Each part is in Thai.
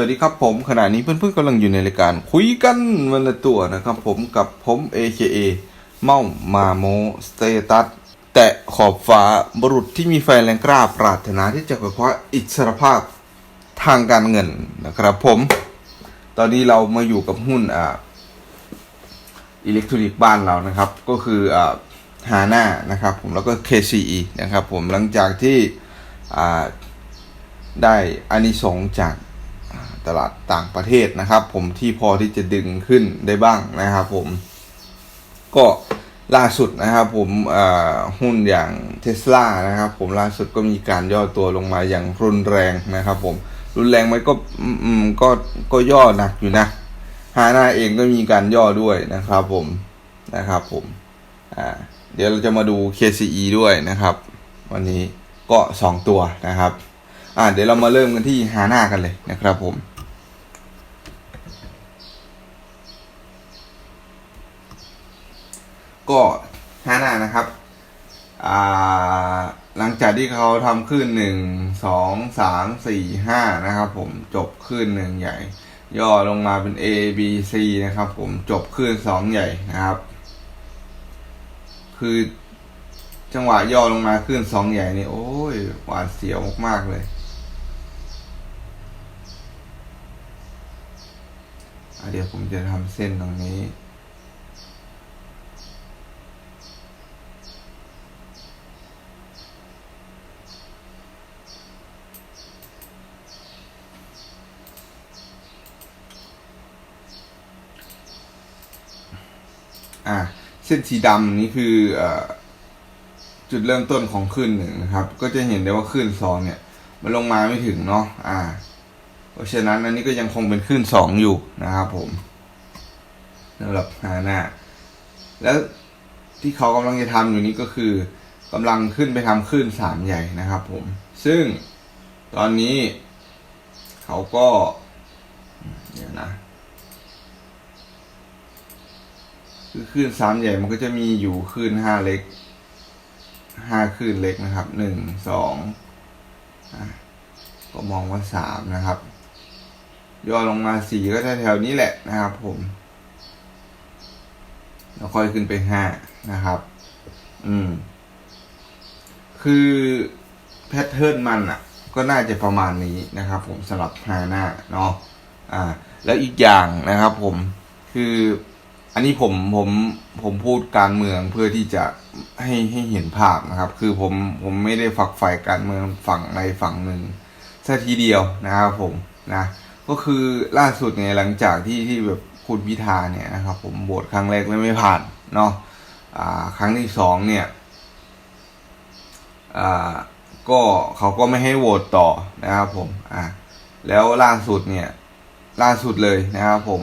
วัสดีครับผมขณะนี้เพื่อนๆกำลังอยู่ในรายการคุยกันวันละตัวนะครับผมกับผม AKA เมามาโมสเตตัสแตะขอบฟ้าบรุษที่มีไฟแรงกล้าปรารถนาที่จะคว้าอิสรภาพทางการเงินนะครับผม ตอนนี้เรามาอยู่กับหุ้นอ่าอิเล็กทรอนิกส์บ้านเรานะครับ ก็คืออ่าฮาน่านะครับผมแล้วก็ KCE นะครับผมหลังจากที่อ่าได้อานิสงส์จาก ตลาดต่างประเทศนะครับ ผมที่พอที่จะดึงขึ้นได้บ้างนะครับ ผม ก็ล่าสุดนะครับ ผมหุ้นอย่างเทสลานะครับ ผมล่าสุดก็มีการย่อตัวลงมาอย่างรุนแรงนะครับ ผมรุนแรงไหมก็อืมก็ก็ย่อหนักอยู่นะฮาน่าเองก็มีการย่อด้วยนะครับ ผมนะครับ ผมอ่าเดี๋ยวเราจะมาดู KCE ด้วยนะครับ วันนี้ก็ 2 ตัวนะครับ อ่าเดี๋ยวเรามาเริ่มกันที่ฮาน่ากันเลยนะครับผม ก็ฮาน่านะครับหลังจากที่เขาทำขึ้นหนึ่งสองสามสี่ห้านะครับผมจบขึ้นหนึ่งใหญ่ ย่อลงมาเป็น A B C นะครับผมจบขึ้นสองใหญ่นะครับ คือจังหวะย่อลงมาขึ้นสองใหญ่นี่โอ้ยหวาดเสียวมากๆเลยเดี๋ยวผมจะทำเส้นตรงนี้ อะ เส้นสีดำนี่คืออจุดเริ่มต้นของคลื่นหนึ่งนะครับ ก็จะเห็นได้ว่าคลื่นสองเนี่ย มันลงมาไม่ถึงเนาะอ่า เพราะฉะนั้นอันนี้ก็ยังคงเป็นคลื่นสองอยู่นะครับผมสำหรับฮาน่าแล้วที่เขากำลังจะทำอยู่นี้ก็คือกำลังขึ้นไปทำคลื่นสามใหญ่นะครับ ผม ซึ่งตอนนี้ เขาก็ เดี๋ยวนะ คือคลื่นสามใหญ่มันก็จะมีอยู่คลื่นห้าเล็กห้าคลื่นเล็กนะครับหนึ่งสองก็มองว่าสามนะครับย่อลงมาสี่ก็แถวๆนี้แหละนะครับ ผมแล้วค่อยขึ้นไปห้านะครับ อืม คือแพทเทิร์นมันอะ ก็น่าจะประมาณนี้นะครับ ผมสำหรับฮาน่าเนาะอ่า แล้วอีกอย่างนะครับ ผมคือ อันนี้ผมผมผมพูดการเมืองเพื่อที่จะให้ให้เห็นภาพนะครับ คือผมผมไม่ได้ฝักใฝ่การเมืองฝั่งใดฝั่งหนึ่งสัทีเดียวนะครับผมนะก็คือล่าสุดเนี่ยหลังจากที่ที่แบบคุณพิธาเนี่ยนะครับ ผมโหวตครั้งแรกแล้วไม่ผ่านเนาะอ่า ครั้งที่สองเนี่ยอ่าก็เขาก็ไม่ให้โหวตต่อนะครับผมอ่าแล้วล่าสุดเนี่ย ล่าสุดเลยนะครับผม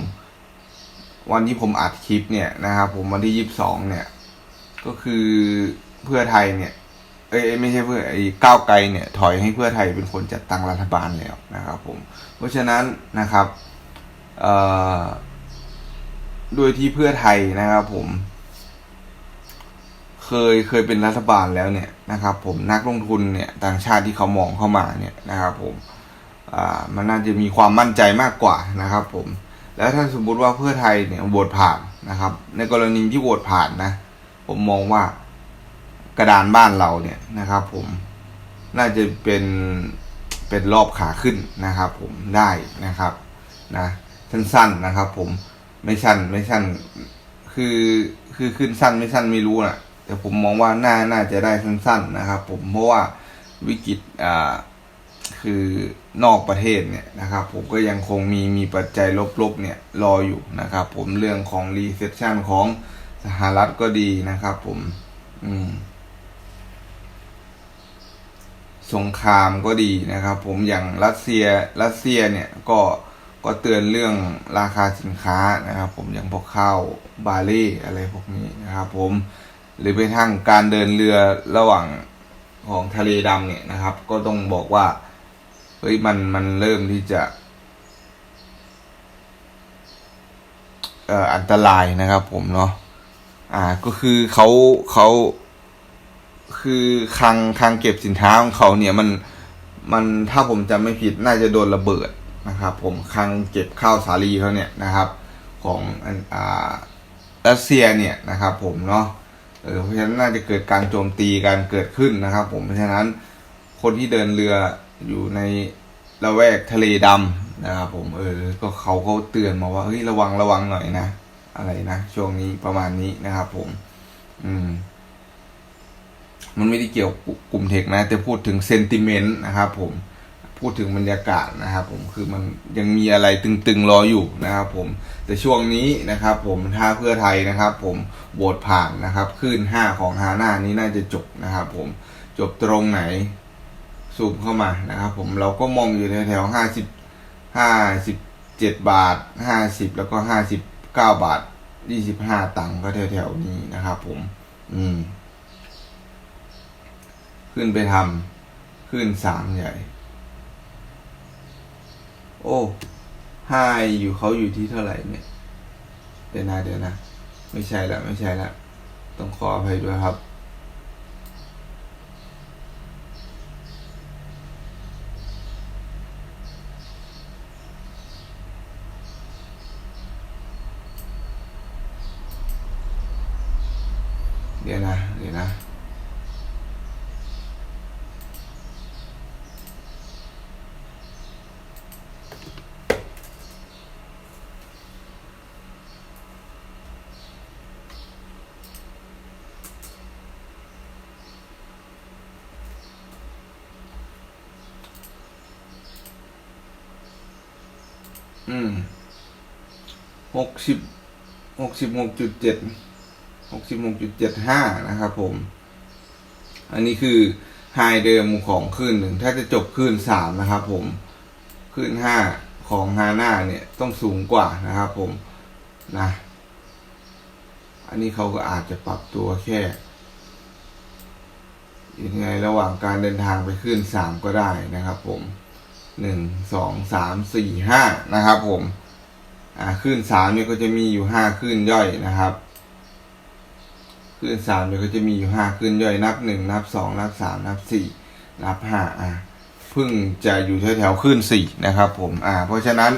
วันที่ผมอัดคลิปเนี่ยนะครับผมวันที่ยี่สิบสองเนี่ย ก็คือเพื่อไทยเนี่ย เอ้ยไม่ใช่เพื่อไอ้ก้าวไกลเนี่ย ถอยให้เพื่อไทยเป็นคนจัดตั้งรัฐบาลแล้วนะครับ ผม เพราะฉะนั้นนะครับเอ่อโดยที่เพื่อไทยนะครับ ผม เคยเคยเป็นรัฐบาลแล้วเนี่ยนะครับ ผมนักลงทุนเนี่ย ต่างชาติที่เขามองเข้ามาเนี่ยนะครับ ผม อ่า มันน่าจะมีความมั่นใจมากกว่านะครับ ผม แล้วถ้าสมมุติว่าเพื่อไทยเนี่ยโหวตผ่านนะครับ ในกรณีที่โหวตผ่านนะ ผมมองว่ากระดานบ้านเราเนี่ยนะครับ ผมน่าจะเป็นเป็นรอบขาขึ้นนะครับ ผมได้นะครับนะสั้นๆนะครับ ผมไม่สั้นไม่สั้นคือคือขึ้นสั้นไม่สั้นไม่รู้นะแต่ผมมองว่าน่าน่าจะได้สั้น ๆนะครับ ผมเพราะว่าวิกฤตอ่า คือนอกประเทศเนี่ยนะครับผมก็ยังคงมีมีปัจจัยลบๆเนี่ยรออยู่นะครับผมเรื่องของรีเซ c ชันของสหรัฐก็ดีนะครับผมอืมสงครามก็ดีนะครับผมอย่างรัสเซียรัสเซียเนี่ยก็ก็เตือนเรื่องราคาสินค้านะครับผมอย่างพวกข้าวบาเล่อะไรพวกนี้นะครับผมหรือไปทางการเดินเรือระหว่างของทะเลดำเนี่ยนะครับ ก็ต้องบอกว่า ฮ้ยมันมันเริ่มที่จะเอ่ออันตรายนะครับ ผมเนาะอ่าก็คือเขาเขาคือคลังคลังเก็บสินค้าของเขาเนี่ยมันมันถ้าผมจำไม่ผิดน่าจะโดนระเบิดนะครับ ผมคลังเก็บข้าวสาลีเขาเนี่ยนะครับ ของอ่ารัสเซียเนี่ยนะครับ ผมเนาะเออเพราะฉะนั้นน่าจะเกิดการโจมตีการเกิดขึ้นนะครับ ผมเพราะฉะนั้นคนที่เดินเรือ อยู่ในละแวกทะเลดำนะครับผมเออ ก็เขาเขาเตือนมาว่าเฮ้ยระวังระวังหน่อยนะอะไรนะช่วงนี้ประมาณนี้นะครับผม อืม มันไม่ได้เกี่ยวกลุ่มเทคนะ แต่พูดถึงเซนติเมนต์นะครับผมพูดถึงบรรยากาศนะครับผมคือมันยังมีอะไรตึงๆรออยู่นะครับผมแต่ช่วงนี้นะครับผมถ้าเพื่อไทยนะครับ ผมโหวตผ่านนะครับขึ้นห้าของฮาน่านี้น่าจะจบนะครับผมจบตรงไหน ซูมเข้ามานะครับ ผมเราก็มองอยู่แถวๆห้าสิบห้าสิบเจ็ดบาทห้าสิบแล้วก็ห้าสิบเก้าบาทยี่สิบห้าตังค์ก็แถวๆนี้นะครับผม อืม ขึ้นไปทำขึ้นสามใหญ่ โอ้ไฮอยู่เขาอยู่ที่เท่าไหร่เนี่ย เดี๋ยวนะเดี๋ยวนะ ไม่ใช่ละไม่ใช่ละ ต้องขออภัยด้วยครับ เดี๋ยวนะ เดี๋ยวนะ อืมหกสิบหกสิบหกจุดเจ็ดหกสิบหกจุดเจ็ดห้านะครับผม อันนี้คือไฮเดิมของคลื่นหนึ่ง ถ้าจะจบคลื่นสามนะครับผมคลื่นห้าของฮาน่าเนี่ยต้องสูงกว่านะครับผมนะ อันนี้เขาก็อาจจะปรับตัวแค่ยังไงระหว่างการเดินทางไปขึ้นสามก็ได้นะครับผม หนึ่งสองสามสี่ห้านะครับผม อ่าคลื่นสามเนี่ยก็จะมีอยู่ห้าคลื่นย่อยนะครับคลื่นสามเนี่ยก็จะมีอยู่ห้าคลื่นย่อยนับหนึ่งนับสองนับสามนับสี่นับห้าอ่าเพิ่งจะอยู่แถวแถวๆคลื่นสี่นะครับ ผม อ่า เพราะฉะนั้น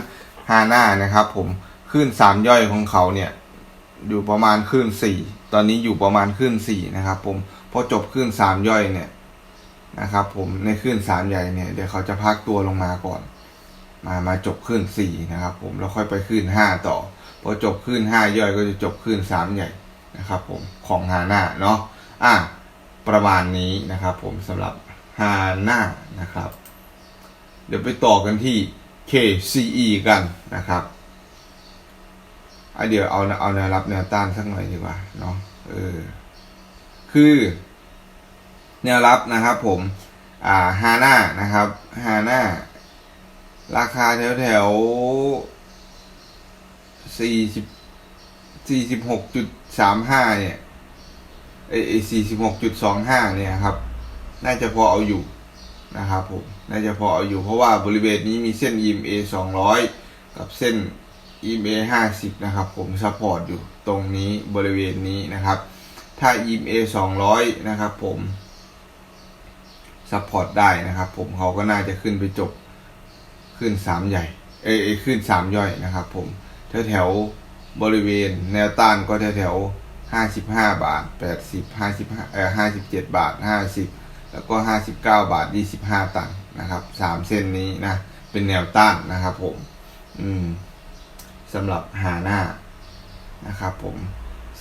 ฮาน่านะครับ ผมคลื่นสามย่อยของเขาเนี่ยอยู่ประมาณคลื่นสี่ตอนนี้อยู่ประมาณคลื่นสี่นะครับ ผมพอจบคลื่นสามย่อยเนี่ย นะครับ ผมในคลื่นสามใหญ่เนี่ยเดี๋ยวเขาจะพักตัวลงมาก่อน มามาจบคลื่นสี่นะครับ ผมแล้วค่อยไปคลื่นห้าต่อพอจบคลื่นห้าย่อยก็จะจบคลื่นสามใหญ่นะครับ ผมของฮาน่าเนาะอะประมาณนี้นะครับ ผมสำหรับฮาน่านะครับ เดี๋ยวไปต่อกันที่ KCE กันนะครับอะเดี๋ยวเอาเอาแนวรับแนวต้านสักหน่อยดีกว่าเนาะเออ คือ แนวรับนะครับผมอ่าฮาน่านะครับฮาน่าราคาแถวแถวสี่สิบสี่สิบหกจุดสามห้าเนี่ยเอสี่สิบหกจุดสองห้าเนี่ยครับ น่าจะพอเอาอยู่นะครับผม น่าจะพอเอาอยู่เพราะว่าบริเวณนี้มีเส้น EMA สองร้อยกับเส้น EMA ห้าสิบนะครับผมซัพพอร์ตอยู่ตรงนี้บริเวณนี้นะครับ ถ้า EMA สองร้อยนะครับผม ซัพพอร์ตได้นะครับ ผมเขาก็น่าจะขึ้นไปจบขึ้นสามใหญ่ เอเอยขึ้นสามย่อยนะครับ ผมแถวแถวๆบริเวณแนวต้านก็แถวแถวห้าสิบห้าบาทแปดสิบห้าสิบห้าเออห้าสิบเจ็ดบาทห้าสิบแล้วก็ห้าสิบเก้าบาทยี่สิบห้าตังค์นะครับสามเส้นนี้นะ เป็นแนวต้านนะครับ ผม อืมสำหรับหาหน้านะครับ ผม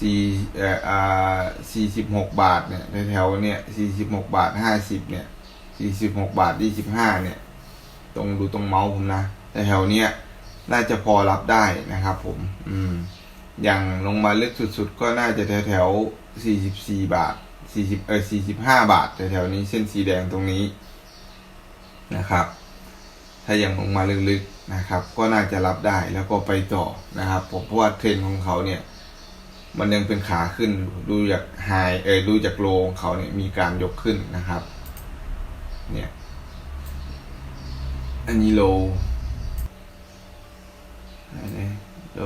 สี่เอ่ออ่าสี่สิบหกบาทเนี่ยแถวๆเนี่ยสี่สิบหกบาทห้าสิบเนี่ย สี่สิบหกบาทยี่สิบห้าเนี่ย ตรงดูตรงเมาส์ผมนะแต่แถวเนี้ยน่าจะพอรับได้นะครับผม อืม อย่างลงมาลึกสุดๆ ก็น่าจะแถวแถวสี่สิบสี่บาทสี่สิบเออสี่สิบห้าบาทแถวๆนี้เส้นสีแดงตรงนี้นะครับ ถ้ายังลงมาลึกๆนะครับ ก็น่าจะรับได้แล้วก็ไปต่อนะครับ ผมเพราะว่าเทรนของเขาเนี่ย มันยังเป็นขาขึ้นดูจากไฮเออดูจากโลของเขาเนี่ยมีการยกขึ้นนะครับ เนี่ย อันนี้โลอันนี้โล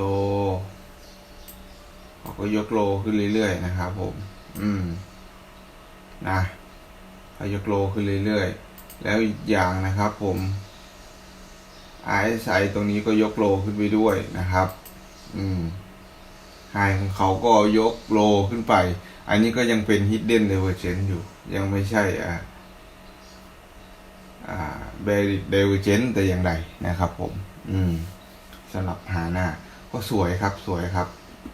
เขาก็ยกโลขึ้นเรื่อยๆนะครับผม อืม นะเขายกโลขึ้นเรื่อยๆ แล้วอีกอย่างนะครับผม RSI ตรงนี้ก็ยกโลขึ้นไปด้วยนะครับ อืมไฮของเขาก็ยกโลขึ้นไป อันนี้ก็ยังเป็น hidden divergence อยู่ ยังไม่ใช่อ่าอ่า bearish divergence แต่อย่างใดนะครับผม อืมสำหรับหาหน้าก็สวยครับสวยครับ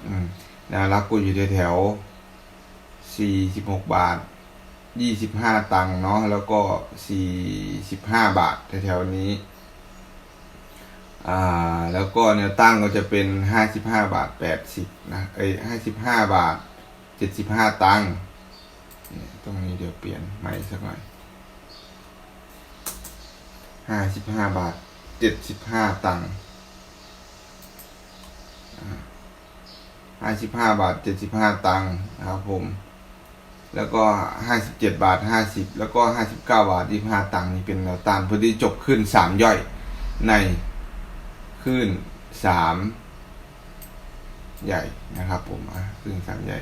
อืมนวรับก็อยู่แถวๆ46บหกบาท25ตังค์เนาะแล้วก็45บห้าบาทแถวๆนี้ อ่า แล้วก็แนวตั้งก็จะเป็น55บห้าบาท80นะเอ้ย55บห้าบาท75ตังค์ตรงนี้เดี๋ยวเปลี่ยนใหม่สักหน่อย 55บห้าบาท75ตังค์ห้าสิบห้าบาทเจ็ดสิบห้าตังค์นะครับผม แล้วก็ห้าสิบเจ็ดบาทห้าสิบแล้วก็ห้าสิบเก้าบาทยี่ห้าตังค์นี่เป็นแนวต้านพอดีจบขึ้นสามย่อยในขึ้นสามใหญ่นะครับผมอะขึ้นสามใหญ่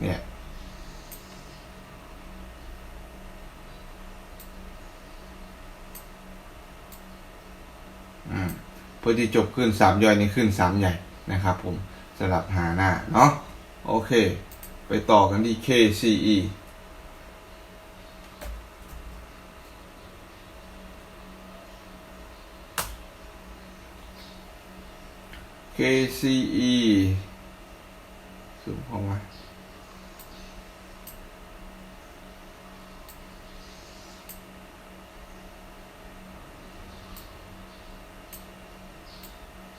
เนี่ย อืมพอดีจบขึ้นสามย่อยนี่ขึ้นสามใหญ่นะครับผมสลับหาหน้าเนาะโอเค ไปต่อกันที่ KCE KCE สูงพอไหม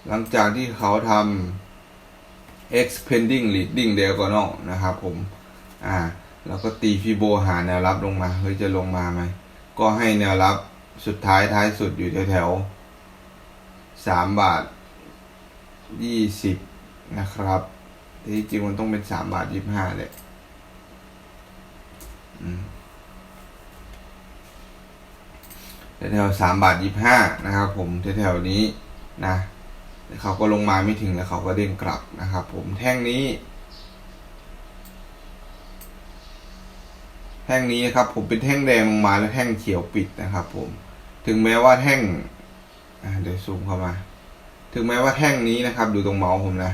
หลังจากที่เขาทำ expanding leading diagonal นะครับผม อ่า แล้วก็ตีฟิโบหาแนวรับลงมา เฮ้ย จะลงมาไหม ก็ให้แนวรับสุดท้ายท้ายสุดอยู่แถวๆสามบาทยี่สิบนะครับ ที่จริงมันต้องเป็นสามบาทยี่บห้าเลยแถวๆสามบาทยี่บห้านะครับผมแถวๆนี้นะ เขาก็ลงมาไม่ถึงแล้วเขาก็เด้งกลับนะครับ ผมแท่งนี้ แท่งนี้นะครับ ผมเป็นแท่งแดงลงมาแล้วแท่งเขียวปิดนะครับ ผม ถึงแม้ว่าแท่งเดี๋ยวซูมเข้ามา ถึงแม้ว่าแท่งนี้นะครับ ดูตรงเมาส์ผมนะ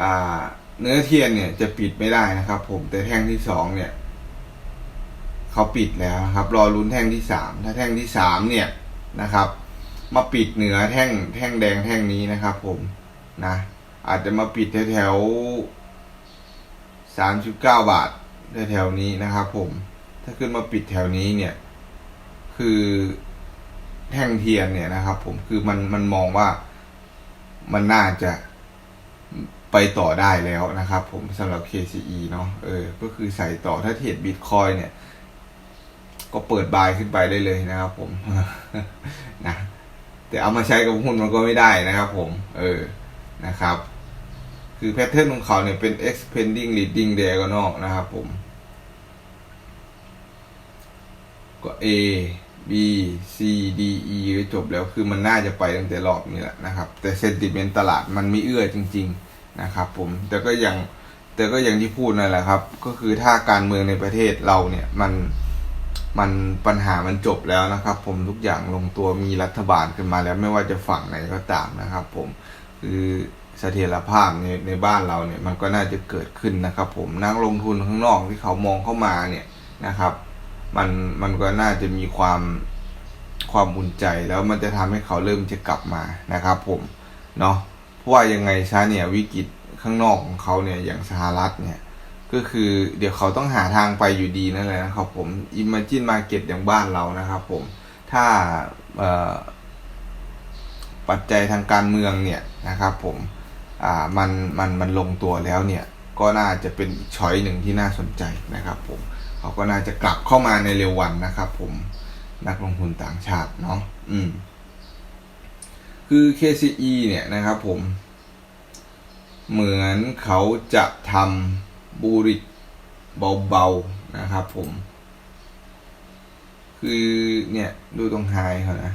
อ่า เนื้อเทียนเนี่ยจะปิดไม่ได้นะครับ ผมแต่แท่งที่สองเนี่ยเขาปิดแล้วครับ รอลุ้นแท่งที่สามถ้าแท่งที่สามเนี่ยนะครับ มาปิดเหนือแท่งแท่งแดงแท่งนี้นะครับผมนะ อาจจะมาปิดแถวสามสิบเก้าบาทแถวนี้นะครับผม ถ้าขึ้นมาปิดแถวนี้เนี่ย คือแท่งเทียนเนี่ยนะครับผมคือมันมันมองว่ามันน่าจะไปต่อได้แล้วนะครับผมสำหรับ KCE เนาะเออ ก็คือใส่ต่อถ้าเทรดบิตคอยเนี่ย ก็เปิดบายขึ้นไปได้เลยนะครับผม แต่เอามาใช้กับหุ้นมันก็ไม่ได้นะครับผม เออนะครับ คือแพทเทิร์นของเขาเนี่ยเป็น expanding leading diagonal นะครับผม ก็ A B C D E จบแล้วคือมันน่าจะไปตั้งแต่รอบนี้แหละนะครับ แต่เซนติเมนต์ตลาดมันไม่เอื้อจริง ๆนะครับผม แต่ก็อยังแต่ก็อย่างที่พูดนั่นแหละครับ ก็คือถ้าการเมืองในประเทศเราเนี่ยมัน มันปัญหามันจบแล้วนะครับ ผมทุกอย่างลงตัวมีรัฐบาลขึ้นมาแล้วไม่ว่าจะฝั่งไหนก็ตามนะครับ ผมคือเสถียรภาพในในบ้านเราเนี่ยมันก็น่าจะเกิดขึ้นนะครับ ผมนักลงทุนข้างนอกที่เขามองเข้ามาเนี่ยนะครับ มันมันก็น่าจะมีความความอุ่นใจแล้วมันจะทำให้เขาเริ่มจะกลับมานะครับ ผมเนาะเพราะว่ายังไงซะเนี่ยวิกฤตข้างนอกของเขาเนี่ยอย่างสหรัฐเนี่ย ก็คือเดี๋ยวเขาต้องหาทางไปอยู่ดีนั่นแหละนะครับผม Imagine Market อย่างบ้านเรานะครับผม ถ้าปัจจัยทางการเมืองเนี่ยนะครับผมมันมันมันลงตัวแล้วเนี่ย ก็น่าจะเป็นช้อยหนึ่งที่น่าสนใจนะครับผม เขาก็น่าจะกลับเข้ามาในเร็ววันนะครับผมนักลงทุนต่างชาติเนาะอืม คือ KCE เนี่ยนะครับผม เหมือนเขาจะทำ บูริกเบาๆนะครับผม คือเนี่ยดูตรงไฮเขานะ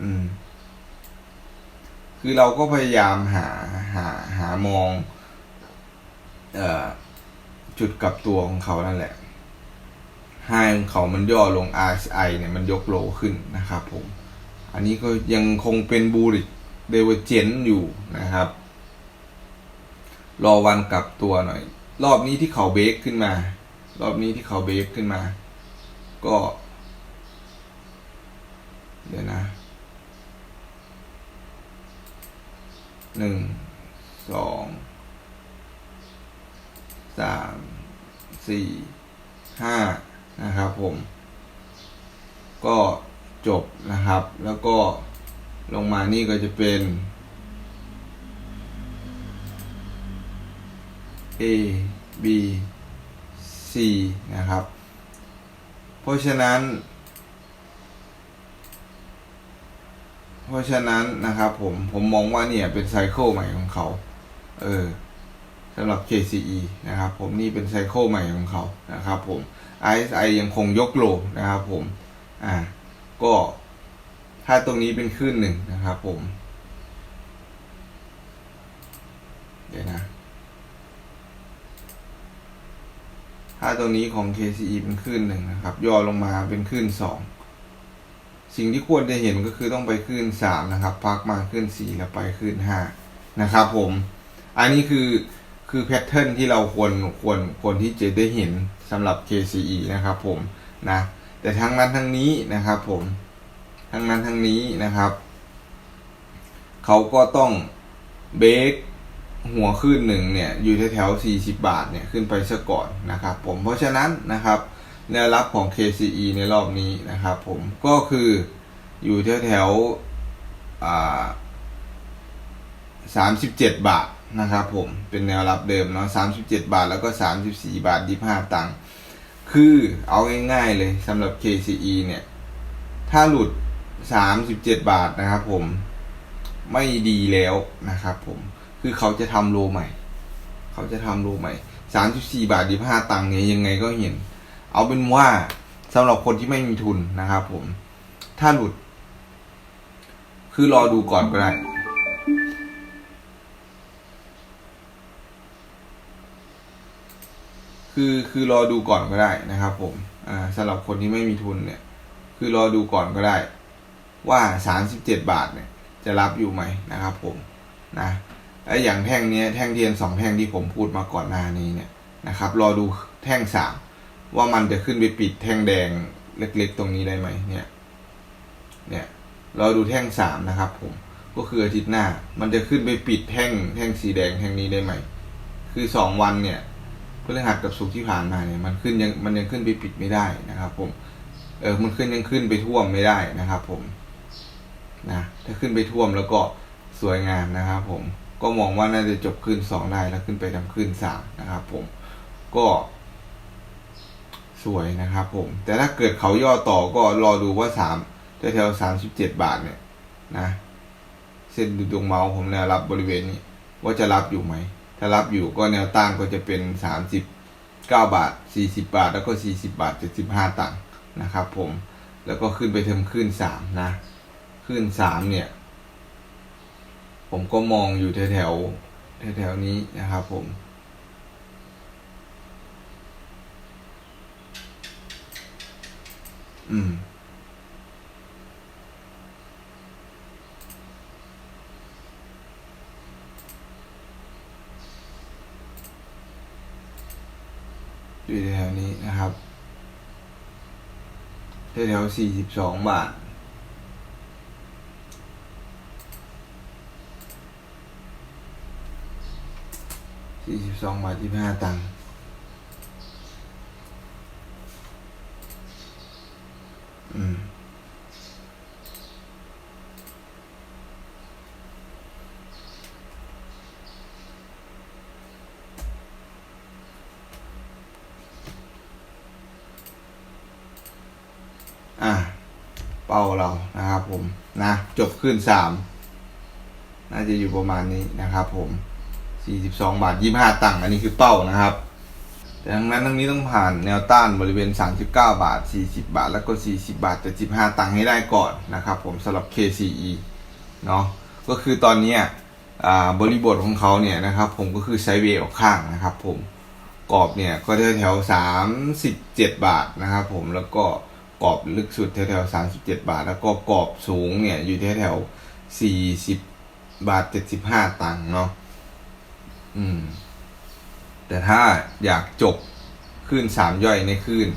อืม คือเราก็พยายามหาหาหามอง เอ่อ จุดกับตัวของเขานั่นแหละหไฮของเขามันย่อลง RSI เนี่ยมันยกโลขึ้นนะครับผม อันนี้ก็ยังคงเป็นบูริเดเวอร์เจนอยู่นะครับ รอวันกลับตัวหน่อย รอบนี้ที่เขาเบรกขึ้นมา รอบนี้ที่เขาเบรกขึ้นมา ก็ เดี๋ยวนะหนึ่งสองสามสี่ห้านะครับผม ก็จบนะครับ แล้วก็ลงมานี่ก็จะเป็น A B C นะครับ เพราะฉะนั้น เพราะฉะนั้นนะครับผม ผมมองว่าเนี่ยเป็นไซเคิลใหม่ของเขา เออสำหรับ KCE นะครับผมนี่เป็นไซเคิลใหม่ของเขานะครับผม RSI ยังคงยกโลนะครับผม อ่า ก็ถ้าตรงนี้เป็นคลื่นหนึ่งนะครับผม เดี๋ยวนะ ถ้าตรงนี้ของ KCE เป็นคลื่นหนึ่งนะครับ ย่อลงมาเป็นคลื่นสอง สิ่งที่ควรจะเห็นก็คือต้องไปคลื่นสามนะครับ พักมาคลื่นสี่แล้วไปคลื่นห้านะครับผม อันนี้คือคือแพทเทิร์นที่เราควรควรควรที่จะได้เห็นสำหรับ KCE นะครับผมนะ แต่ทั้งนั้นทั้งนี้นะครับผม ทั้งนั้นทั้งนี้นะครับ เขาก็ต้องเบรก หัวขึ้นหนึ่งเนี่ยอยู่แถวๆ40 บาทเนี่ยขึ้นไปซะก่อนนะครับผมเพราะฉะนั้นนะครับแนวรับของ KCE ในรอบนี้นะครับผมก็คืออยู่แถวๆ37บาทนะครับผมเป็นแนวรับเดิมเนาะ37บาทแล้วก็34บาท25ตังค์คือเอาง่ายๆเลยสำหรับ KCE เนี่ย ถ้าหลุด37บาทนะครับผมไม่ดีแล้วนะครับผม คือเขาจะทำโลใหม่ เขาจะทำโลใหม่34บาท25ตังค์เนี่ยยังไงก็เห็น เอาเป็นว่าสำหรับคนที่ไม่มีทุนนะครับผม ถ้าหลุด คือรอดูก่อนก็ได้คือคือรอดูก่อนก็ได้นะครับ ผม อ่าสำหรับคนที่ไม่มีทุนเนี่ย คือรอดูก่อนก็ได้ ว่าสามสิบเจ็ดบาทเนี่ย จะรับอยู่ไหมนะครับ ผมนะ และอย่างแท่งเนี้ยแท่งเทียนสองแท่งที่ผมพูดมาก่อนหน้านี้เนี่ยนะครับรอดูแท่งสามว่ามันจะขึ้นไปปิดแท่งแดงเล็กๆตรงนี้ได้ไหมเนี่ยเนี่ยรอดูแท่งสามนะครับผมก็คืออาทิตย์หน้า มันจะขึ้นไปปิดแท่งแท่งสีแดงแท่งนี้ได้ไหมคือสองวันเนี่ยพฤหัสกับศุกร์ที่ผ่านมาเนี่ยมันขึ้นยังมันยังขึ้นไปปิดไม่ได้นะครับ ผมเออมันขึ้นยังขึ้นไปท่วมไม่ได้นะครับ ผมนะถ้าขึ้นไปท่วมแล้วก็สวยงามนะครับ ผม ก็มองว่าน่าจะจบขึ้นสองได้แล้วขึ้นไปทำขึ้นสามนะครับ ผมก็สวยนะครับ ผม แต่ถ้าเกิดเขาย่อต่อก็รอดูว่าสามแถวสามสิบเจ็ดบาทเนี่ยนะ เส้นดูดวงเมาส์ผมแนวรับบริเวณนี้ ว่าจะรับอยู่ไหม ถ้ารับอยู่ก็แนวต้านก็จะเป็นสามสิบเก้าบาทสี่สิบาท แล้วก็สี่สิบาทเจ็ดสิบห้าตังค์นะครับ ผมแล้วก็ขึ้นไปเทมขึ้นสามนะ ขึ้นสามเนี่ย ผมก็มองอยู่แถวแถวแถวนี้นะครับผม อืม อยู่แถวนี้นะครับแถวสี่สิบสองบาท สี่สิบสองบาทยี่ห้าตังค์อืมอะ เป้าเรานะครับผม นะ จบขึ้นสามน่าจะอยู่ประมาณนี้นะครับผม 42บาท25ตังค์อันนี้คือเป้านะครับ แต่ทั้งนั้นทั้งนี้ต้องผ่านแนวต้านบริเวณ 39 บาท 40 บาท แล้วก็ 40 บาท75ตังค์ให้ได้ก่อนนะครับ ผมสำหรับ KCE เนาะก็คือตอนนี้บริบทของเขาเนี่ยนะครับ ผมก็คือไซเวย์ออกข้างนะครับ ผมกรอบเนี่ยก็แถวแถวสามสิบเจ็ดบาทนะครับ ผมแล้วก็กรอบลึกสุดแถวแถวสามสิบเจ็ดบาท แล้วก็กรอบสูงเนี่ยอยู่แถวแถวสี่สิบบาทเจ็ดสิบห้าตังค์เนาะ อืม แต่ถ้าอยากจบขึ้นสามย่อยในขึ้น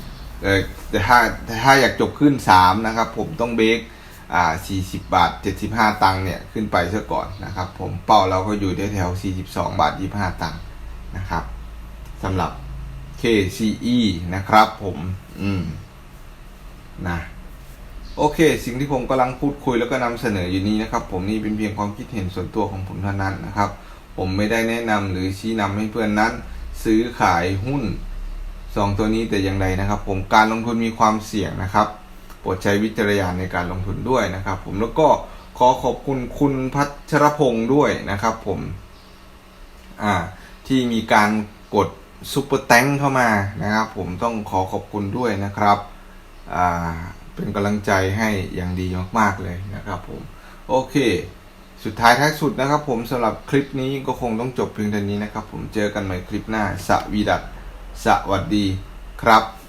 เออแต่ถ้าแต่ถ้าอยากจบขึ้นสามนะครับ ผมต้องเบรกอ่าสี่สิบบาทเจ็ดสิบห้าตังค์เนี่ยขึ้นไปซะก่อนนะครับ ผมเป้าเราก็อยู่แถวแถวสี่สิบสองบาทยี่ห้าตังค์นะครับสำหรับ KCE นะครับ ผม อืม นะโอเค สิ่งที่ผมกำลังพูดคุยแล้วก็นำเสนออยู่นี้นะครับ ผมนี่เป็นเพียงความคิดเห็นส่วนตัวของผมเท่านั้นนะครับ ผมไม่ได้แนะนำหรือชี้นำให้เพื่อนนั้น ซื้อขายหุ้นสองตัวนี้แต่อย่างใดนะครับ ผมการลงทุนมีความเสี่ยงนะครับโปรดใช้วิจารณญาณในการลงทุนด้วยนะครับ ผมแล้วก็ขอขอบคุณคุณพัชรพงศ์ด้วยนะครับ ผมอ่าที่มีการกดซุปเปอร์แตงเข้ามานะครับ ผมต้องขอขอบคุณด้วยนะครับอ่าเป็นกำลังใจให้อย่างดีมากๆเลยนะครับ ผมโอเค สุดท้ายท้ายสุดนะครับผมสำหรับคลิปนี้ก็คงต้องจบเพียงเท่านี้นะครับผมเจอกันใหม่คลิปหน้าสวีดัสสวัสดีครับ